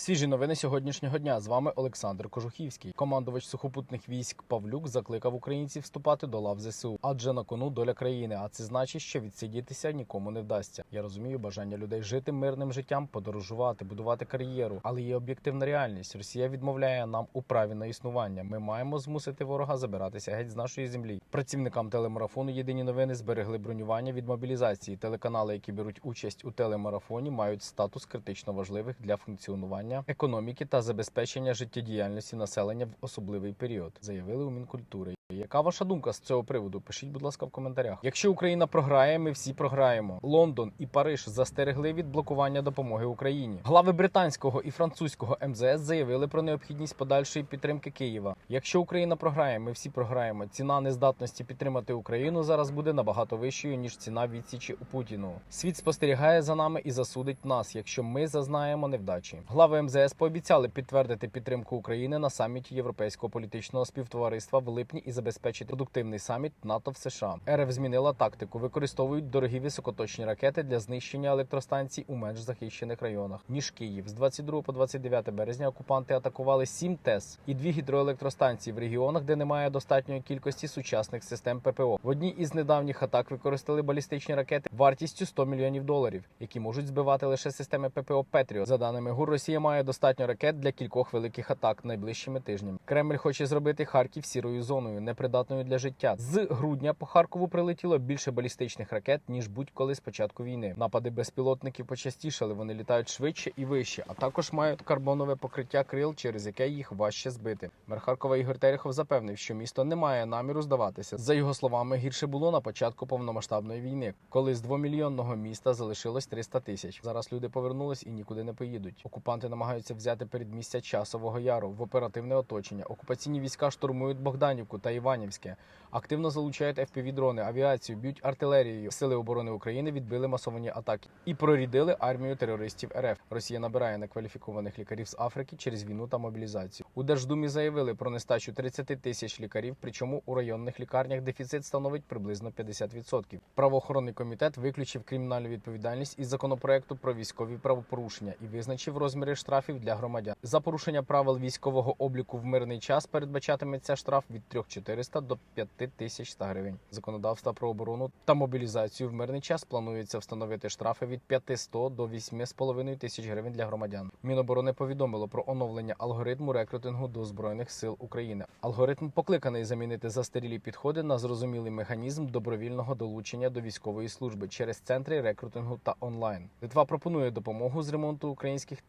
Свіжі новини сьогоднішнього дня. З вами Олександр Кожухівський. Командувач сухопутних військ Павлюк закликав українців вступати до лав ЗСУ, адже на кону доля країни. А це значить, що відсидітися нікому не вдасться. Я розумію бажання людей жити мирним життям, подорожувати, будувати кар'єру. Але є об'єктивна реальність. Росія відмовляє нам у праві на існування. Ми маємо змусити ворога забиратися геть з нашої землі. Працівникам телемарафону єдині новини зберегли бронювання від мобілізації. Телеканали, які беруть участь у телемарафоні, мають статус критично важливих для функціонування економіки та забезпечення життєдіяльності населення в особливий період, заявили у Мінкультури. Яка ваша думка з цього приводу? Пишіть, будь ласка, в коментарях. Якщо Україна програє, ми всі програємо. Лондон і Париж застерегли від блокування допомоги Україні. Глави британського і французького МЗС заявили про необхідність подальшої підтримки Києва. Якщо Україна програє, ми всі програємо. Ціна нездатності підтримати Україну зараз буде набагато вищою ніж ціна відсічі у Путіну. Світ спостерігає за нами і засудить нас, якщо ми зазнаємо невдачі. Глави МЗС пообіцяли підтвердити підтримку України на саміті Європейського політичного співтовариства в липні і забезпечити продуктивний саміт НАТО в США. РФ змінила тактику, використовують дорогі високоточні ракети для знищення електростанцій у менш захищених районах ніж Київ. З 22 по 29 березня окупанти атакували 7 ТЕС і дві гідроелектростанції в регіонах, де немає достатньої кількості сучасних систем ППО. В одній із недавніх атак використали балістичні ракети вартістю 100 мільйонів доларів, які можуть збивати лише системи ППО Петріот. За даними ГУР, Росія має достатньо ракет для кількох великих атак найближчими тижнями. Кремль хоче зробити Харків сірою зоною, непридатною для життя. З грудня по Харкову прилетіло більше балістичних ракет ніж будь-коли з початку війни. Напади безпілотників почастішали. Вони літають швидше і вище, а також мають карбонове покриття крил, через яке їх важче збити. Мер Харкова Ігор Терехов запевнив, що місто не має наміру здаватися. За його словами, гірше було на початку повномасштабної війни, коли з двомільйонного міста залишилось 300 тисяч. Зараз люди повернулись і нікуди не поїдуть. Окупанти намагаються взяти передмістя часового яру в оперативне оточення. Окупаційні війська штурмують Богданівку та Іванівське. Активно залучають FPV-дрони, авіацію, б'ють артилерією. Сили оборони України відбили масовані атаки і прорідили армію терористів РФ. Росія набирає некваліфікованих лікарів з Африки через війну та мобілізацію. У Держдумі заявили про нестачу 30 тисяч лікарів. Причому у районних лікарнях дефіцит становить приблизно 50%. Правоохоронний комітет виключив кримінальну відповідальність із законопроекту про військові правопорушення і визначив розміри штрафів для громадян. За порушення правил військового обліку в мирний час передбачатиметься штраф від 3400 до 5100 гривень. Законодавства про оборону та мобілізацію в мирний час планується встановити штрафи від 500 до 8,5 тисяч гривень для громадян. Міноборони повідомило про оновлення алгоритму рекрутингу до збройних сил України. Алгоритм покликаний замінити застарілі підходи на зрозумілий механізм добровільного долучення до військової служби через центри рекрутингу та онлайн. Литва пропонує допомогу з ремонту українських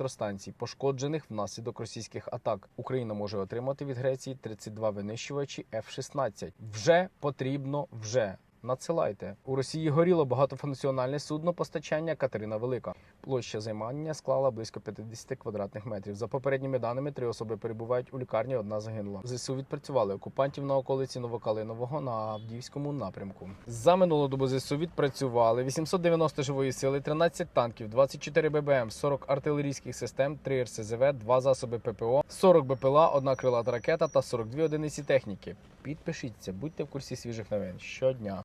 теплоелектростанцій, пошкоджених внаслідок російських атак. Україна може отримати від Греції 32 винищувачі F-16. Вже потрібно вже. Надсилайте у Росії горіло багатофункціональне судно постачання Катерина Велика. Площа займання склала близько 50 квадратних метрів. За попередніми даними, три особи перебувають у лікарні. Одна загинула. Зсу відпрацювали окупантів на околиці Новокалинового на Авдіївському напрямку. За минулу добу ЗСУ відпрацювали 890 живої сили, 13 танків, 24 ББМ, 40 артилерійських систем, 3 РСЗВ, 2 засоби ППО, 40 БПЛА, одна крилата ракета та 42 одиниці техніки. Підпишіться, будьте в курсі свіжих новин щодня.